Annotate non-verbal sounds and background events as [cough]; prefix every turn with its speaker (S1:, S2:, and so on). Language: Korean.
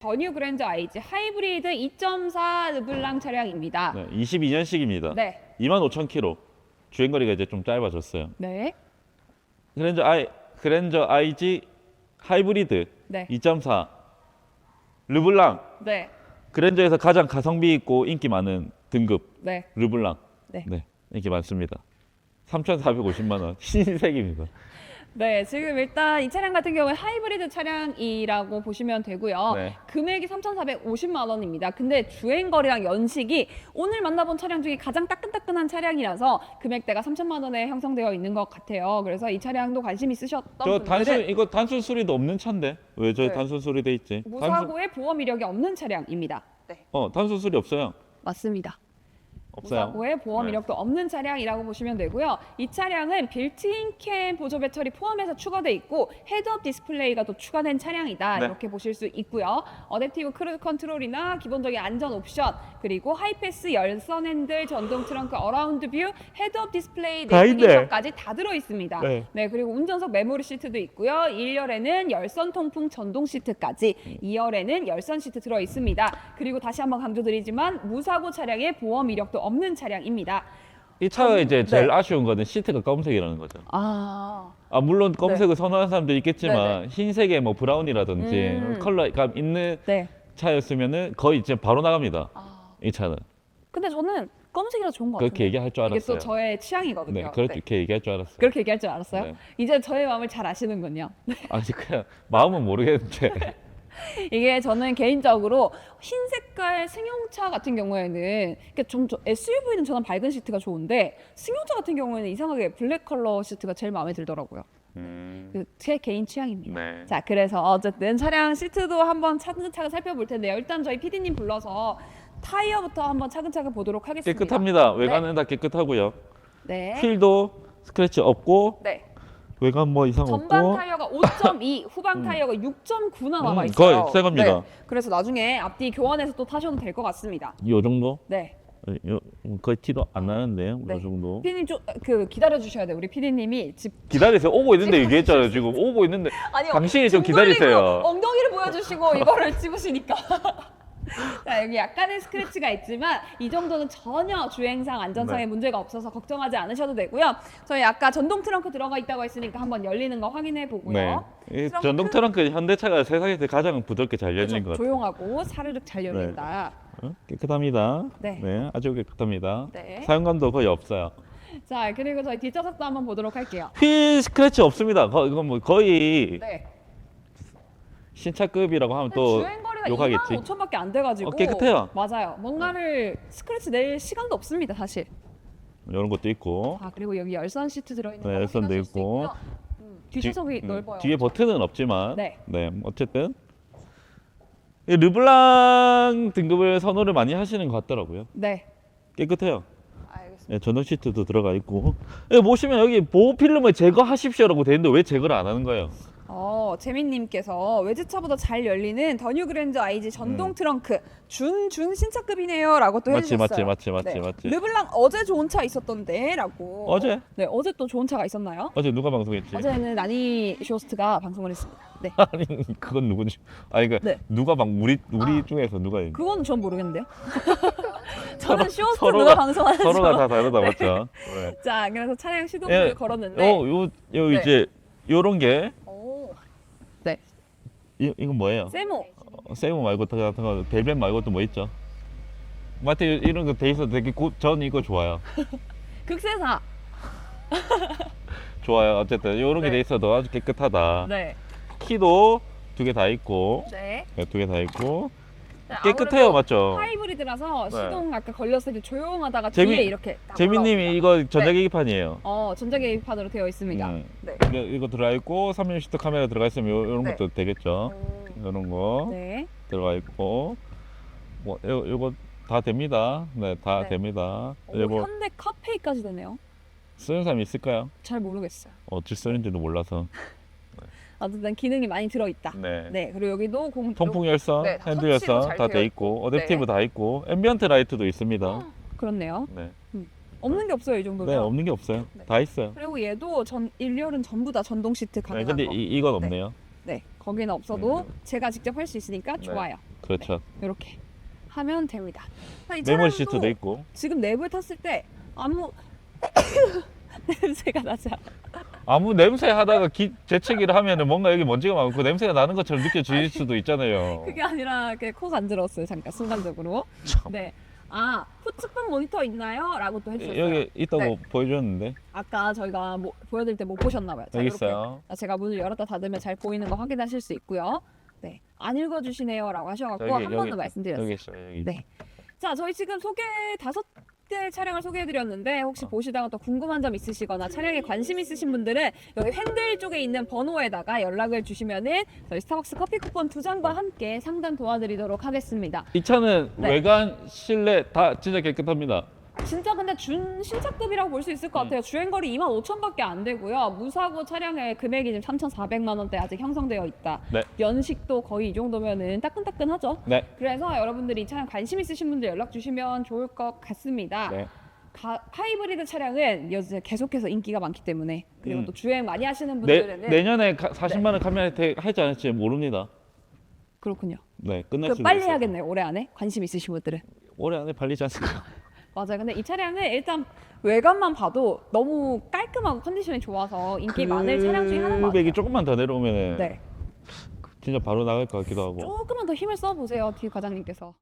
S1: 더뉴 그랜저 IG 하이브리드 2.4 르블랑 차량입니다.
S2: 네, 22년식입니다.
S1: 네.
S2: 25,000km. 주행 거리가 이제 좀 짧아졌어요.
S1: 네.
S2: 그랜저 i 그랜저 IG 하이브리드
S1: 네.
S2: 2.4 르블랑
S1: 네.
S2: 그랜저에서 가장 가성비 있고 인기 많은 등급
S1: 네.
S2: 르블랑
S1: 네.
S2: 네 인기 많습니다. 3,450만 원 흰색입니다.
S1: 네, 지금 일단 이 차량 같은 경우에 하이브리드 차량이라고 보시면 되고요.
S2: 네.
S1: 금액이 3,450만 원입니다. 근데 주행 거리랑 연식이 오늘 만나본 차량 중에 가장 따끈따끈한 차량이라서 금액대가 3천만 원에 형성되어 있는 것 같아요. 그래서 이 차량도 관심 있으셨던
S2: 저
S1: 분들은
S2: 단순 이거 단순 수리도 없는 차인데 왜 저
S1: 네.
S2: 단순 수리 돼 있지? 단순,
S1: 무사고에 보험 이력이 없는 차량입니다. 네,
S2: 어 단순 수리 없어요.
S1: 맞습니다.
S2: 없어요.
S1: 무사고에 보험
S2: 네.
S1: 이력도 없는 차량이라고 보시면 되고요. 이 차량은 빌트인 캠 보조 배터리 포함해서 추가돼 있고 헤드업 디스플레이가 또 추가된 차량이다
S2: 네.
S1: 이렇게 보실 수 있고요. 어댑티브 크루즈 컨트롤이나 기본적인 안전 옵션 그리고 하이패스 열선 핸들 전동 트렁크 어라운드 뷰 헤드업 디스플레이
S2: 다 있네.
S1: 내비게이션까지 다 들어 있습니다.
S2: 네.
S1: 네 그리고 운전석 메모리 시트도 있고요. 1열에는 열선 통풍 전동 시트까지 2열에는 열선 시트 들어 있습니다. 그리고 다시 한번 강조드리지만 무사고 차량에 보험 이력도 없는 차량입니다.
S2: 이 차가 이제 제일
S1: 네.
S2: 아쉬운 거는 시트가 검은색이라는 거죠.
S1: 아,
S2: 아 물론 검은색을 선호하는 사람도 있겠지만
S1: 네,
S2: 흰색에 뭐 브라운이라든지
S1: 음.
S2: 컬러가 있는
S1: 네.
S2: 차였으면은 거의 이제 바로 나갑니다.
S1: 아,
S2: 이 차는
S1: 근데 저는 검은색이라 좋은 것 같아요.
S2: 그렇게 얘기할 줄
S1: 이게
S2: 알았어요.
S1: 또 저의 취향이거든요.
S2: 네, 그렇게 얘기할 줄 알았어요.
S1: 그렇게 얘기할 줄 알았어요.
S2: 네.
S1: 이제 저의 마음을 잘 아시는군요.
S2: 아니 그냥 마음은 모르겠는데 [laughs] [laughs]
S1: 이게 저는 개인적으로 흰 색깔 승용차 같은 경우에는 그러니까 좀 저- SUV는 저는 밝은 시트가 좋은데 승용차 같은 경우에는 이상하게 블랙 컬러 시트가 제일 마음에 들더라고요. 그제 개인 취향입니다.
S2: 네.
S1: 자, 그래서 어쨌든 차량 시트도 한번 차근차근 살펴볼 텐데요. 일단 저희 PD님 불러서 타이어부터 한번 차근차근 보도록 하겠습니다.
S2: 깨끗합니다. 외관은 다 깨끗하고요.
S1: 네.
S2: 휠도 스크래치 없고
S1: 네.
S2: 외관 뭐 이상
S1: 전방
S2: 없고
S1: 타이어가 5.2, [laughs] 후방 타이어가 6.9나 남아
S2: 음,
S1: 있어요.
S2: 거의 새 겁니다.
S1: 그래서 나중에 앞뒤 교환해서 또 타셔도 될 것 같습니다.
S2: 이 정도?
S1: 네.
S2: 요, 거의 티도 안 나는데요.
S1: 네.
S2: 이 정도.
S1: 피디님 좀 그 기다려 주셔야 돼요. 우리 피디님이 집
S2: 기다리세요. 오고 있는데 얘기했잖아요. 지금 오고 있는데
S1: 아니요.
S2: 당신이 좀 기다리세요.
S1: 엉덩이를 보여주시고 [laughs] 이거를 집으시니까. [laughs] 자, 여기 약간의 스크래치가 있지만 이 정도는 전혀 주행상 안전상의
S2: 네.
S1: 문제가 없어서 걱정하지 않으셔도 되고요. 저희 아까 전동 트렁크 들어가 있다고 했으니까 한번 열리는 거 확인해 보고요.
S2: 네. 이
S1: 트렁크?
S2: 전동 트렁크 현대차가 세상에서 가장 부드럽게 잘 열리는 것
S1: 그렇죠.
S2: 같아요.
S1: 조용하고 사르륵 잘 열린다.
S2: 어? 깨끗합니다.
S1: 네.
S2: 아주 깨끗합니다.
S1: 네.
S2: 사용감도 거의 없어요.
S1: 자, 그리고 저희 뒷좌석도 한번 보도록 할게요.
S2: 휠 스크래치 없습니다. 거, 이건 뭐 거의
S1: 네.
S2: 신차급이라고 하면 또
S1: 주행 거리가
S2: 욕하겠지.
S1: 2만 5천밖에 안 돼가지고
S2: 어, 깨끗해요.
S1: 맞아요. 뭔가를 스크래치 낼 시간도 없습니다, 사실.
S2: 이런 것도 있고.
S1: 아 그리고 여기 열선 시트 들어있는
S2: 네,
S1: 거
S2: 열선도
S1: 확인하실 수
S2: 있고.
S1: 음, 뒷좌석이
S2: 뒤- 음,
S1: 넓어요.
S2: 뒤에 버튼은 없지만.
S1: 네.
S2: 네. 어쨌든 이 르블랑 등급을 선호를 많이 하시는 것 같더라고요.
S1: 네.
S2: 깨끗해요.
S1: 알겠습니다.
S2: 네, 전동 시트도 들어가 있고. 여기 보시면 여기 보호 필름을 제거하십시오라고 돼 있는데 왜 제거를 안 하는 거예요?
S1: 어 재민님께서 외제차보다 잘 열리는 더뉴 그랜저 IG 전동
S2: 음.
S1: 트렁크 준준 신차급이네요 라고 또
S2: 맞지,
S1: 해주셨어요.
S2: 맞지, 맞지, 맞지,
S1: 네.
S2: 맞지.
S1: 르블랑 어제 좋은 차 있었던데 라고.
S2: 어제?
S1: 네 어제 또 좋은 차가 있었나요?
S2: 어제 누가 방송했지?
S1: 어제는 나니 쇼스트가 방송을 했습니다. 네. [laughs]
S2: 아니 그건 누군지. 아니 그
S1: 네.
S2: 누가 방 우리 우리
S1: 아.
S2: 중에서 누가 있는지.
S1: 그건 전 모르겠는데요. [laughs] 저는 쇼스트 누가 방송하는지.
S2: 서로가 다 다르다 맞죠? 네. [laughs]
S1: 자 그래서 차량 시동을
S2: 예,
S1: 걸었는데.
S2: 어, 요, 요
S1: 네.
S2: 이제 요런 게
S1: 오.
S2: 이, 이건 뭐예요?
S1: 세모.
S2: 어, 세이브 말고 더 같은 거 벨벳 말고 또 뭐 있죠? 마트 이런 거 돼 있어 도 되게 고, 전 이거 좋아요. [laughs]
S1: 극세사. [laughs]
S2: 좋아요. 어쨌든 요런 게
S1: 네.
S2: 돼 있어도 아주 깨끗하다.
S1: 네.
S2: 키도 두 개 다 있고
S1: 네.
S2: 두 개 다 있고
S1: 네,
S2: 깨끗해요, 맞죠?
S1: 하이브리드라서
S2: 네.
S1: 시동 아까 걸렸을 때 조용하다가
S2: 재미-
S1: 뒤에 이렇게 딱.
S2: 재민님이 이거 전자계기판이에요.
S1: 어 전자계기판으로 되어 있습니다.
S2: 음.
S1: 네.
S2: 이거, 이거 들어가 있고 360도 카메라 들어가 있으면 요, 런
S1: 네.
S2: 것도 되겠죠.
S1: 음,
S2: 이런 거
S1: 네.
S2: 들어가 있고 뭐 요, 요거 다 됩니다. 네, 다
S1: 네.
S2: 됩니다.
S1: 오,
S2: 요거
S1: 현대 카페이까지 되네요.
S2: 쓰는 사람이 있을까요?
S1: 잘 모르겠어요.
S2: 어찌 쓰는지도 몰라서.
S1: 어쨌든 기능이 많이 들어 있다.
S2: 네.
S1: 네. 그리고 여기도 공
S2: 통풍 열선,
S1: 네, 다
S2: 핸들
S1: 터치로
S2: 열선
S1: 잘
S2: 다
S1: 되어
S2: 돼 있고 어댑티브
S1: 네.
S2: 다 있고 앰비언트 라이트도 있습니다.
S1: 그렇네요.
S2: 네.
S1: 없는 게 없어요 이 정도면.
S2: 네, 없는 게 없어요.
S1: 네.
S2: 다 있어요.
S1: 그리고 얘도 전 일렬은 전부 다 전동 시트
S2: 네,
S1: 가능한
S2: 근데
S1: 거.
S2: 이, 이건
S1: 네.
S2: 없네요.
S1: 네. 거기는 없어도
S2: 네.
S1: 제가 직접 할 수 있으니까
S2: 네.
S1: 좋아요.
S2: 그렇죠.
S1: 이렇게 하면 됩니다. 이
S2: 메모리
S1: 차량도
S2: 시트도 있고.
S1: 지금 내부에 탔을 때 아무 [laughs] 냄새가 나지 않아.
S2: 아무 냄새 하다가 기, 재채기를 하면은 뭔가 여기 먼지가 많고 냄새가 나는 것처럼 느껴질 수도 있잖아요.
S1: 그게 아니라 그코 간지러웠어요 잠깐 순간적으로.
S2: 참.
S1: 네. 아 후측방 모니터 있나요? 라고 또 해주셨어요.
S2: 여기 있다고
S1: 네.
S2: 보여줬는데
S1: 아까 저희가 뭐, 보여드릴 때 못 보셨나봐요. 자,
S2: 여기. 있어요.
S1: 자, 제가 문을 열었다 닫으면 잘 보이는 거 확인하실 수 있고요. 네. 안 읽어주시네요 라고 하셔갖고
S2: 여기,
S1: 한번 더 말씀드렸어요.
S2: 여기 있어요. 여기.
S1: 네. 자, 저희 지금 소개 다섯 대 차량을 소개해드렸는데 혹시
S2: 어.
S1: 보시다가 또 궁금한 점 있으시거나 차량에 관심 있으신 분들은 여기 핸들 쪽에 있는 번호에다가 연락을 주시면은 저희 스타벅스 커피 쿠폰 두 장과 함께 상담 도와드리도록 하겠습니다.
S2: 이 차는
S1: 네.
S2: 외관, 실내 다 진짜 깨끗합니다.
S1: 진짜 근데 준 신차급이라고 볼 수 있을 것
S2: 음.
S1: 같아요. 주행거리 2만 5천밖에 안 되고요. 무사고 차량의 금액이 지금 3,400만 원대 아직 형성되어 있다.
S2: 네.
S1: 연식도 거의 이 정도면은 따끈따끈하죠.
S2: 네.
S1: 그래서 여러분들이 이 차량 관심 있으신 분들 연락 주시면 좋을 것 같습니다.
S2: 네.
S1: 가- 하이브리드 차량은 요즘 계속해서 인기가 많기 때문에 그리고
S2: 음.
S1: 또 주행 많이 하시는
S2: 내,
S1: 분들은
S2: 내년에 가, 40만 원 카메라 혜택 할지 안 할지 모릅니다.
S1: 그렇군요.
S2: 네, 끝날
S1: 그
S2: 수도
S1: 빨리
S2: 있어요.
S1: 해야겠네요. 올해 안에 관심 있으신 분들은.
S2: 올해 안에 팔리지 않을까?
S1: 맞아요. 근데 이 차량은 일단 외관만 봐도 너무 깔끔하고 컨디션이 좋아서 인기 많을 차량 중에 하나인 것 같아요.
S2: 금액이 조금만 더 내려오면 은
S1: 네.
S2: 진짜 바로 나갈 것 같기도 하고.
S1: 조금만 더 힘을 써 보세요, 뒤 과장님께서.